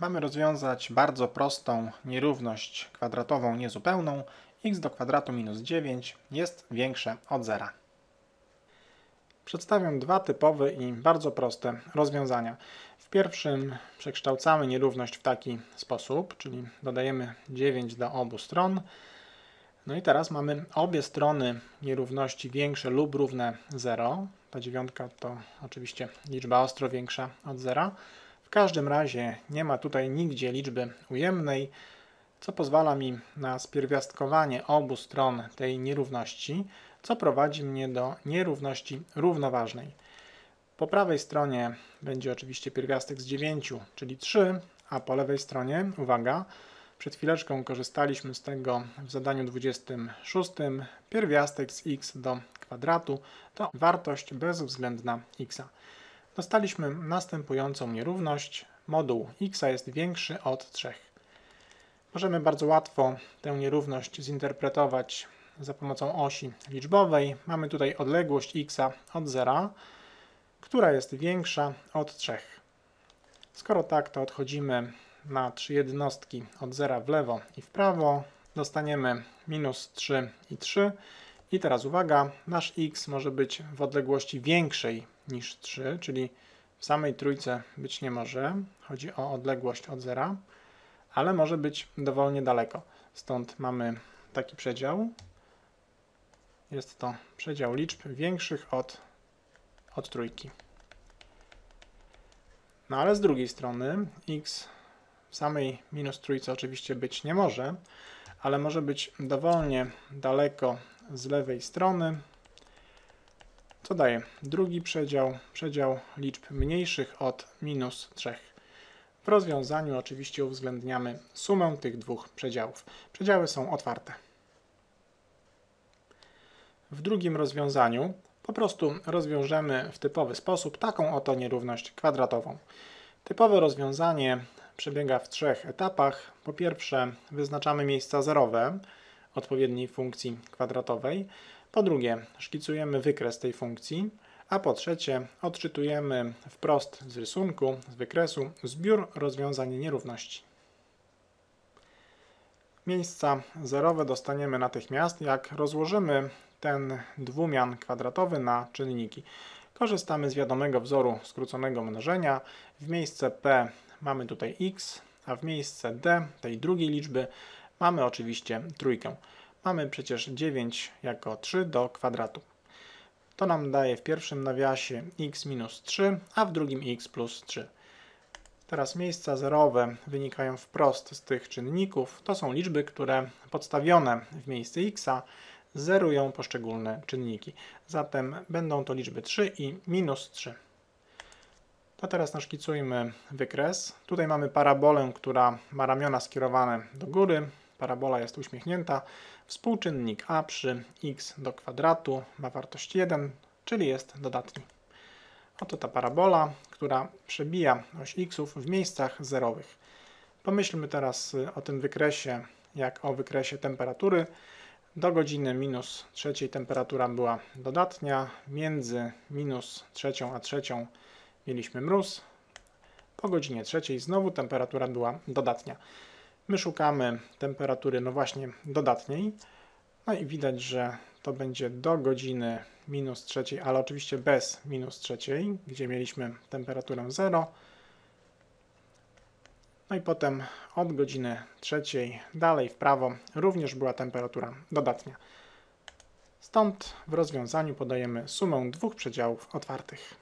Mamy rozwiązać bardzo prostą nierówność kwadratową niezupełną. x do kwadratu minus 9 jest większe od zera. Przedstawiam dwa typowe i bardzo proste rozwiązania. W pierwszym przekształcamy nierówność w taki sposób, czyli dodajemy 9 do obu stron. No i teraz mamy obie strony nierówności większe lub równe 0. Ta dziewiątka to oczywiście liczba ostro większa od zera. W każdym razie nie ma tutaj nigdzie liczby ujemnej, co pozwala mi na spierwiastkowanie obu stron tej nierówności, co prowadzi mnie do nierówności równoważnej. Po prawej stronie będzie oczywiście pierwiastek z 9, czyli 3, a po lewej stronie, uwaga, przed chwileczką korzystaliśmy z tego w zadaniu 26, pierwiastek z x do kwadratu to wartość bezwzględna x dostaliśmy następującą nierówność. Moduł x jest większy od 3. Możemy bardzo łatwo tę nierówność zinterpretować za pomocą osi liczbowej. Mamy tutaj odległość x od 0, która jest większa od 3. Skoro tak, to odchodzimy na 3 jednostki od 0 w lewo i w prawo. Dostaniemy minus 3 i 3. I teraz uwaga, nasz x może być w odległości większej niż 3, czyli w samej trójce być nie może. Chodzi o odległość od zera, ale może być dowolnie daleko. Stąd mamy taki przedział. Jest to przedział liczb większych od, od trójki. No ale z drugiej strony x w samej minus trójce oczywiście być nie może, ale może być dowolnie daleko z lewej strony, co daje drugi przedział, przedział liczb mniejszych od minus 3. W rozwiązaniu oczywiście uwzględniamy sumę tych dwóch przedziałów. Przedziały są otwarte. W drugim rozwiązaniu po prostu rozwiążemy w typowy sposób taką oto nierówność kwadratową. Typowe rozwiązanie przebiega w trzech etapach. Po pierwsze wyznaczamy miejsca zerowe odpowiedniej funkcji kwadratowej. Po drugie, szkicujemy wykres tej funkcji, a po trzecie, odczytujemy wprost z rysunku, z wykresu, zbiór rozwiązań nierówności. Miejsca zerowe dostaniemy natychmiast, jak rozłożymy ten dwumian kwadratowy na czynniki. Korzystamy z wiadomego wzoru skróconego mnożenia. W miejsce p mamy tutaj x, a w miejsce d, tej drugiej liczby, mamy oczywiście trójkę. Mamy przecież 9 jako 3 do kwadratu. To nam daje w pierwszym nawiasie x minus 3, a w drugim x plus 3. Teraz miejsca zerowe wynikają wprost z tych czynników. To są liczby, które podstawione w miejsce x zerują poszczególne czynniki. Zatem będą to liczby 3 i minus 3. To teraz naszkicujmy wykres. Tutaj mamy parabolę, która ma ramiona skierowane do góry, parabola jest uśmiechnięta, współczynnik a przy x do kwadratu ma wartość 1, czyli jest dodatni. Oto ta parabola, która przebija oś x w miejscach zerowych. Pomyślmy teraz o tym wykresie jak o wykresie temperatury. Do godziny minus trzeciej temperatura była dodatnia, między minus trzecią a trzecią mieliśmy mróz, po godzinie trzeciej znowu temperatura była dodatnia. My szukamy temperatury, no właśnie, dodatniej. No i widać, że to będzie do godziny minus trzeciej, ale oczywiście bez minus trzeciej, gdzie mieliśmy temperaturę 0. No i potem od godziny trzeciej dalej w prawo również była temperatura dodatnia. Stąd w rozwiązaniu podajemy sumę dwóch przedziałów otwartych.